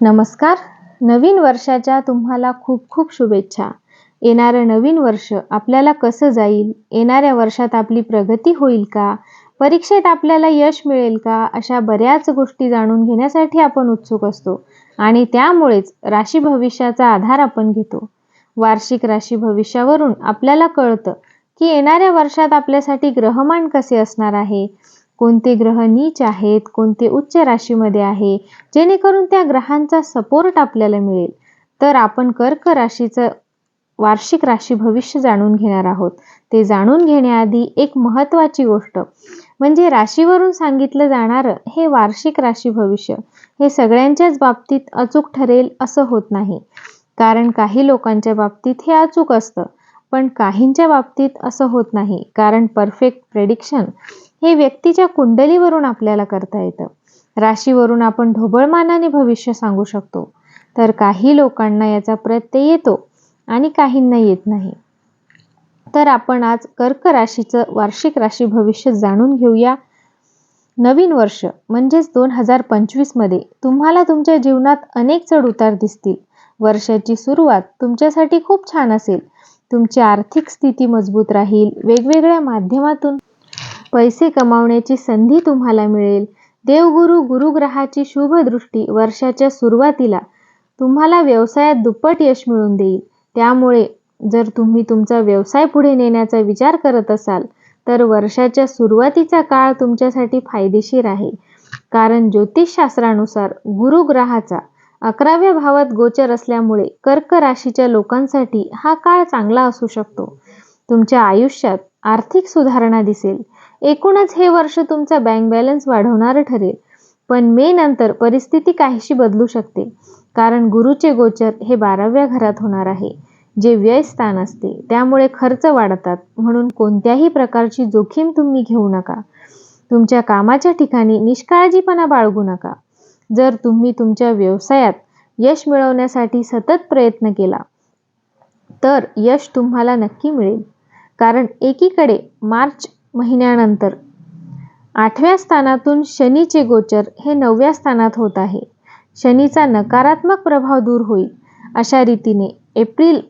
नमस्कार. नवीन वर्षाच्या तुम्हाला खूप खूप शुभेच्छा. येणारं नवीन वर्ष आपल्याला कसं जाईल? येणाऱ्या वर्षात आपली प्रगती होईल का? परीक्षेत आपल्याला यश मिळेल का? अशा बऱ्याच गोष्टी जाणून घेण्यासाठी आपण उत्सुक असतो. आणि त्यामुळेच राशी भविष्याचा आधार आपण घेतो. वार्षिक राशी भविष्यावरून आपल्याला कळतं की येणाऱ्या वर्षात आपल्यासाठी ग्रहमान कसे असणार आहे? कोणते ग्रह नीच आहेत कोणते उच्च राशीमध्ये आहे जेणेकरून त्या ग्रहांचा सपोर्ट आपल्याला मिळेल. तर आपण कर्क राशीचं वार्षिक राशी भविष्य जाणून घेणार आहोत. ते जाणून घेण्याआधी एक महत्त्वाची गोष्ट म्हणजे राशीवरून सांगितलं जाणारं हे वार्षिक राशी भविष्य हे सगळ्यांच्याच बाबतीत अचूक ठरेल असं होत नाही. कारण काही लोकांच्या बाबतीत हे अचूक असतं पण काहींच्या बाबतीत असं होत नाही. कारण परफेक्ट प्रेडिक्शन हे व्यक्तीच्या कुंडलीवरून आपल्याला करता येतं. राशीवरून आपण ढोबळमानाने भविष्य सांगू शकतो. तर काही लोकांना याचा प्रत्यय येतो आणि काहींना येत नाही. तर आपण आज कर्क राशीचं वार्षिक राशी भविष्य जाणून घेऊया. नवीन वर्ष म्हणजेच दोन हजार पंचवीसमध्ये तुम्हाला तुमच्या जीवनात अनेक चढ उतार दिसतील. वर्षाची सुरुवात तुमच्यासाठी खूप छान असेल. तुमची आर्थिक स्थिती मजबूत राहील. वेगवेगळ्या माध्यमातून पैसे कमावण्याची संधी तुम्हाला मिळेल. देवगुरु गुरुग्रहाची शुभदृष्टी वर्षाच्या सुरुवातीला तुम्हाला व्यवसायात दुप्पट यश मिळवून देईल. त्यामुळे जर तुम्ही तुमचा व्यवसाय पुढे नेण्याचा विचार करत असाल तर वर्षाच्या सुरुवातीचा काळ तुमच्यासाठी फायदेशीर आहे. कारण ज्योतिषशास्त्रानुसार गुरुग्रहाचा अकराव्या भावात गोचर असल्यामुळे कर्क राशीच्या लोकांसाठी हा काळ चांगला असू शकतो. तुमच्या आयुष्यात आर्थिक सुधारणा दिसेल. एकूणच हे वर्ष तुमचा बँक बॅलन्स वाढवणारं ठरेल. पण मे नंतर परिस्थिती काहीशी बदलू शकते. कारण गुरुचे गोचर हे बाराव्या घरात होणार आहे. जे व्ययस्थान असते त्यामुळे खर्च वाढतात. म्हणून कोणत्याही प्रकारची जोखीम तुम्ही घेऊ नका. तुमच्या कामाच्या ठिकाणी निष्काळजीपणा बाळगू नका. जर तुम्ही तुमच्या व्यवसायात यश मिळवण्यासाठी सतत प्रयत्न केला तर यश तुम्हाला नक्की मिळेल. कारण एकीकडे मार्च महिन्यानंतर. आठव्या स्थानातून शनीचे गोचर हे नवव्या स्थानात होत आहे. शनीचा नकारात्मक प्रभाव दूर होईल अशा रीतीने एप्रिल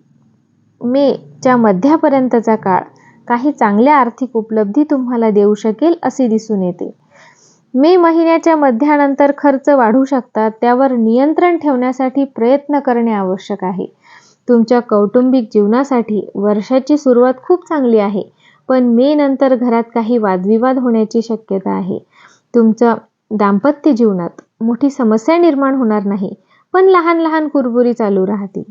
मेच्या मध्यापर्यंतचा काळ काही चांगल्या आर्थिक उपलब्धी तुम्हाला देऊ शकेल असे दिसून येते. मे महिन्याच्या मध्यानंतर खर्च वाढू शकतात त्यावर नियंत्रण ठेवण्यासाठी प्रयत्न करणे आवश्यक आहे. तुमच्या कौटुंबिक जीवनासाठी वर्षाची सुरुवात खूप चांगली आहे. पण मे नंतर घरात काही वादविवाद होण्याची शक्यता आहे. तुमचं दाम्पत्य जीवनात मोठी समस्या निर्माण होणार नाही पण लहान लहान कुरबुरी चालू राहतील.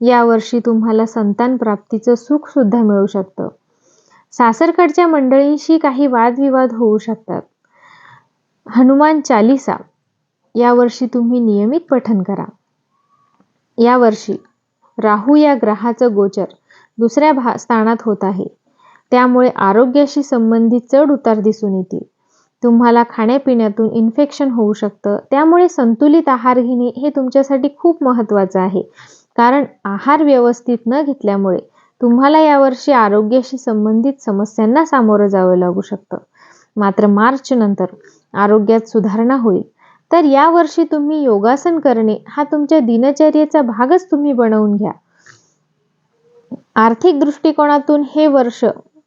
यावर्षी तुम्हाला संतान प्राप्तीचं सुख सुद्धा मिळू शकतं. सासरकडच्या मंडळींशी काही वादविवाद होऊ शकतात. हनुमान चालिसा यावर्षी तुम्ही नियमित पठन करा. यावर्षी राहू या ग्रहाचं गोचर दुसऱ्या भा स्थानात होत आहे. त्यामुळे आरोग्याशी संबंधित चढ उतार दिसून येतील. तुम्हाला खाण्यापिण्यातून इन्फेक्शन होऊ शकतं. त्यामुळे संतुलित आहार घेणे हे तुमच्यासाठी खूप महत्त्वाचं आहे. कारण आहार व्यवस्थित न घेतल्यामुळे तुम्हाला यावर्षी आरोग्याशी संबंधित समस्यांना सामोरं जावं लागू शकतं. मात्र मार्च नंतर आरोग्यात सुधारणा होईल. तर यावर्षी तुम्ही योगासन करणे हा तुमच्या दिनचर्येचा भागच तुम्ही बनवून घ्या. आर्थिक दृष्टिकोनातून हे वर्ष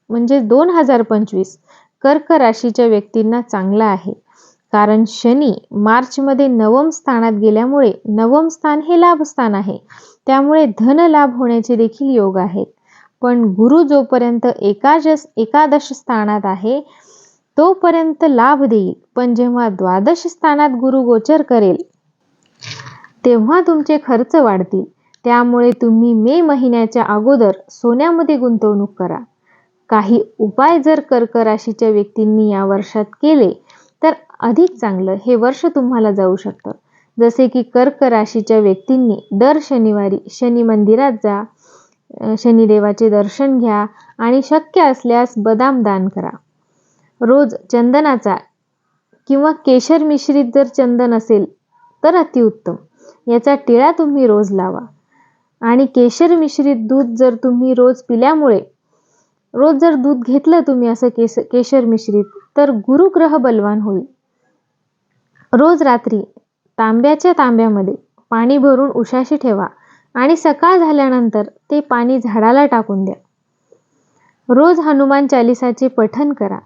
म्हणजे दोन हजार पंचवीस कर्क राशीच्या व्यक्तींना चांगला आहे. कारण शनी मार्चमध्ये नवम स्थानात गेल्यामुळे नवम स्थान हे लाभ स्थान आहे. त्यामुळे धन लाभ होण्याचे देखील योग आहेत. पण गुरु जोपर्यंत एकादश एकादश स्थानात आहे तोपर्यंत लाभ देईल. पण जेव्हा द्वादश स्थानात गुरु गोचर करेल तेव्हा तुमचे खर्च वाढतील. त्यामुळे तुम्ही मे महिन्याच्या अगोदर सोन्यामध्ये गुंतवणूक करा. काही उपाय जर कर्क राशीच्या व्यक्तींनी या वर्षात केले तर अधिक चांगलं हे वर्ष तुम्हाला जाऊ शकतं. जसे की कर्क राशीच्या व्यक्तींनी दर शनिवारी शनी मंदिरात जा शनिदेवाचे दर्शन घ्या आणि शक्य असल्यास बदाम दान करा. रोज चंदनाचा किंवा केशर मिश्रित जर चंदन असेल तर अतिउत्तम. याचा टिळा तुम्ही रोज लावा. आणि केशर मिश्रित दूध जर तुम्ही रोज पिल्यामुळे रोज जर दूध घेतलं तुम्ही असं केस केशर मिश्रित तर गुरुग्रह बलवान होईल. रोज रात्री तांब्याच्या तांब्यामध्ये पाणी भरून उशाशी ठेवा आणि सकाळ झाल्यानंतर ते पाणी झाडाला टाकून द्या. रोज हनुमान चालिसाचे पठन करा.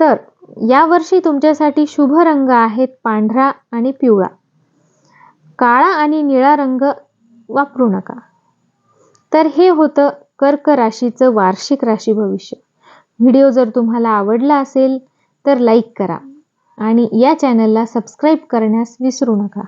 तर यावर्षी तुमच्यासाठी शुभ रंग आहेत पांढरा आणि पिवळा. काळा आणि निळा रंग वापरू नका. तर हे होतं कर्क राशीचं वार्षिक राशी भविष्य. व्हिडिओ जर तुम्हाला आवडला असेल तर लाईक करा आणि या चॅनलला सबस्क्राईब करण्यास विसरू नका.